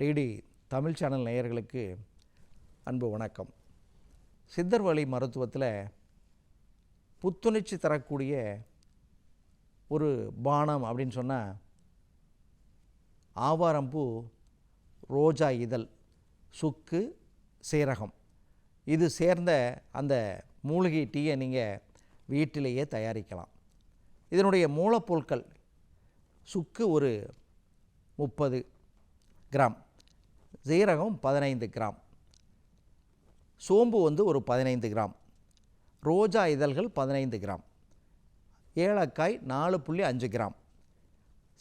DD Tamil channel நேயர்களுக்கு அன்பு வணக்கம். சித்தர் வழி மருத்துவத்தில் புத்துணர்ச்சி தரக்கூடிய ஒரு பானம் அப்படின்னு சொன்னால் ஆவாரம்பூ ரோஜா இதழ் சுக்கு சீரகம். இது சேர்ந்த அந்த மூலிகை டீயை நீங்கள் வீட்டிலேயே தயாரிக்கலாம். இதனுடைய மூலப்பொருட்கள் சுக்கு ஒரு முப்பது கிராம். ஜீரகம் பதினைந்து கிராம். சோம்பு வந்து ஒரு பதினைந்து கிராம். ரோஜா இதழ்கள் பதினைந்து கிராம். ஏலக்காய் நாலு புள்ளி அஞ்சு கிராம்.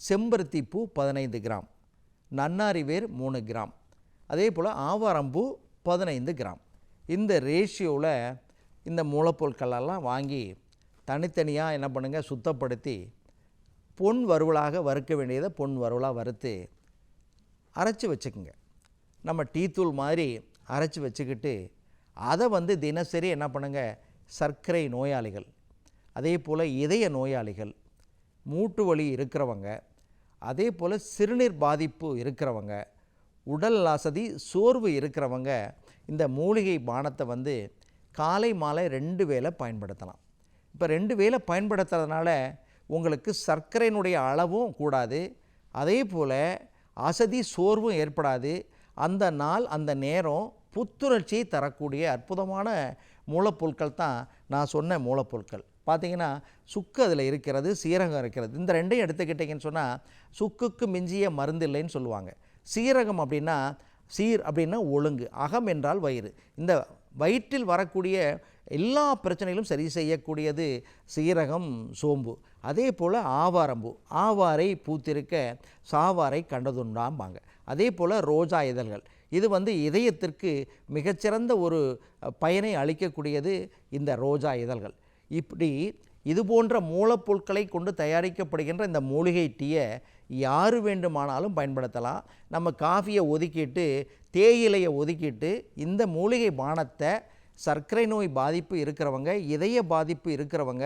செம்பருத்தி பூ பதினைந்து கிராம். நன்னாரி வேர் மூணு கிராம். அதே போல் ஆவாரம்பூ பதினைந்து கிராம். இந்த ரேஷியோவில் இந்த மூலப்பொருட்களெல்லாம் வாங்கி தனித்தனியாக என்ன பண்ணுங்கள் சுத்தப்படுத்தி பொன் வறுவலாக வறுக்க வேண்டியதை பொன் வறுவலாக வறுத்து அரைச்சி வச்சுக்குங்க. நம்ம டீத்தூள் மாதிரி அரைச்சி வச்சுக்கிட்டு அதை வந்து தினசரி என்ன பண்ணுங்கள் சர்க்கரை நோயாளிகள். அதே போல் இதய நோயாளிகள். மூட்டு வலி இருக்கிறவங்க. அதே போல் சிறுநீர் பாதிப்பு இருக்கிறவங்க. உடல் அசதி சோர்வு இருக்கிறவங்க. இந்த மூலிகை பானத்தை வந்து காலை மாலை ரெண்டு வேளை பயன்படுத்தலாம். இப்போ ரெண்டு வேளை பயன்படுத்துறதுனால உங்களுக்கு சர்க்கரையினுடைய அளவும் கூடாது. அதே போல் அசதி சோர்வும் ஏற்படாது. அந்த நாள் அந்த நேரம் புத்துணர்ச்சியை தரக்கூடிய அற்புதமான மூலப்பொருட்கள் தான் நான் சொன்ன மூலப்பொருட்கள். பார்த்தீங்கன்னா சுக்கு அதில் இருக்கிறது சீரகம் இருக்கிறது. இந்த ரெண்டையும் எடுத்துக்கிட்டிங்கன்னு சொன்னால் சுக்குக்கு மிஞ்சிய மருந்து இல்லைன்னு சொல்லுவாங்க. சீரகம் அப்படின்னா சீர் அப்படின்னா ஒழுங்கு அகம் என்றால் வயிறு. இந்த வயிற்றில் வரக்கூடிய எல்லா பிரச்சனைகளும் சரி செய்யக்கூடியது சீரகம் சோம்பு. அதே போல் ஆவாரம்பூ. ஆவாரை பூத்திருக்க சாவாரை கண்டதுண்டாம்பாங்க. அதே போல் ரோஜா இதழ்கள். இது வந்து இதயத்திற்கு மிகச்சிறந்த ஒரு பயனை அளிக்கக்கூடியது இந்த ரோஜா இதழ்கள். இப்படி இது போன்ற மூலப்பொருட்களை கொண்டு தயாரிக்கப்படுகின்ற இந்த மூலிகை டீயை யார் வேண்டுமானாலும் பயன்படுத்தலாம். நம்ம காஃபியை ஒதுக்கிட்டு தேயிலையை ஒதுக்கிட்டு இந்த மூலிகை பானத்தை சர்க்கரை நோய் பாதிப்பு இருக்கிறவங்க இதய பாதிப்பு இருக்கிறவங்க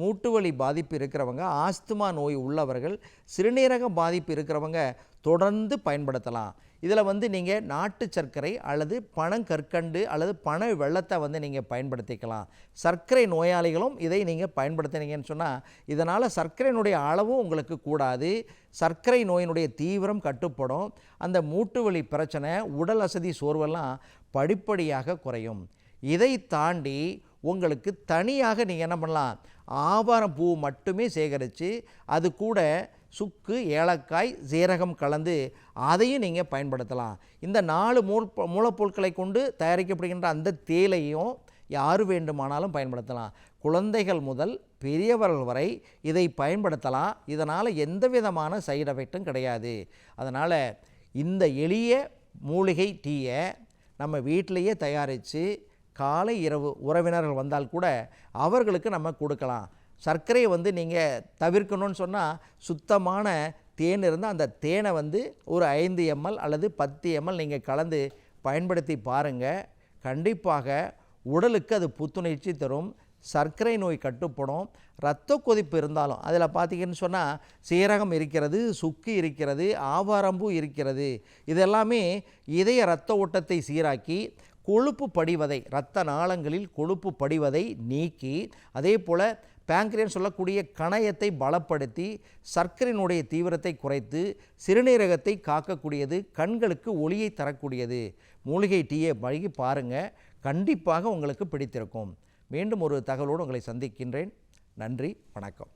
மூட்டு வலி பாதிப்பு இருக்கிறவங்க ஆஸ்துமா நோய் உள்ளவர்கள் சிறுநீரக பாதிப்பு இருக்கிறவங்க தொடர்ந்து பயன்படுத்தலாம். இதில் வந்து நீங்கள் நாட்டு சர்க்கரை அல்லது பனங்கற்கண்டு அல்லது பனை வெள்ளத்தை வந்து நீங்கள் பயன்படுத்திக்கலாம். சர்க்கரை நோயாளிகளும் இதை நீங்கள் பயன்படுத்தினீங்கன்னு சொன்னால் இதனால் சர்க்கரையினுடைய அளவும் உங்களுக்கு கூடாது. சர்க்கரை நோயினுடைய தீவிரம் கட்டுப்படும். அந்த மூட்டு வலி பிரச்சனை உடல் அசதி சோர்வெல்லாம் படிப்படியாக குறையும். இதை தாண்டி உங்களுக்கு தனியாக நீங்கள் என்ன பண்ணலாம்? ஆவாரம் பூ மட்டுமே சேகரித்து அது கூட சுக்கு ஏலக்காய் சீரகம் கலந்து அதையும் நீங்கள் பயன்படுத்தலாம். இந்த நாலு மூல் மூலப்பொருட்களை கொண்டு தயாரிக்கப்படுகின்ற அந்த தேலையும் யார் வேண்டுமானாலும் பயன்படுத்தலாம். குழந்தைகள் முதல் பெரியவர்கள் வரை இதை பயன்படுத்தலாம். இதனால் எந்த விதமான சைடு எஃபெக்ட்டும் கிடையாது. அதனால் இந்த எளிய மூலிகை டீயை நம்ம வீட்டிலையே தயாரித்து காலை இரவு உறவினர்கள் வந்தால் கூட அவர்களுக்கு நம்ம கொடுக்கலாம். சர்க்கரையை வந்து நீங்கள் தவிர்க்கணும்னு சொன்னால் சுத்தமான தேன் இருந்தால் அந்த தேனை வந்து ஒரு ஐந்து எம்எல் அல்லது பத்து எம்எல் நீங்கள் கலந்து பயன்படுத்தி பாருங்கள் கண்டிப்பாக உடலுக்கு அது புத்துணர்ச்சி தரும். சர்க்கரை நோய் கட்டுப்படும். இரத்த கொதிப்பு இருந்தாலும் அதில் பார்த்தீங்கன்னு சொன்னால் சீரகம் இருக்கிறது சுக்கு இருக்கிறது ஆவாரம்பூ இருக்கிறது. இதெல்லாமே இதய இரத்த ஓட்டத்தை சீராக்கி கொழுப்பு படிவதை இரத்த நாளங்களில் கொழுப்பு படிவதை நீக்கி அதே போல் பேங்க்ரியன் சொல்லக்கூடிய கணையத்தை பலப்படுத்தி சர்க்கரையினுடைய தீவிரத்தை குறைத்து சிறுநீரகத்தை காக்கக்கூடியது கண்களுக்கு ஒளியை தரக்கூடியது. மூலிகை டீயை பழகி பாருங்கள் கண்டிப்பாக உங்களுக்கு பிடித்திருக்கும். மீண்டும் ஒரு தகவலோடு உங்களை சந்திக்கின்றேன். நன்றி வணக்கம்.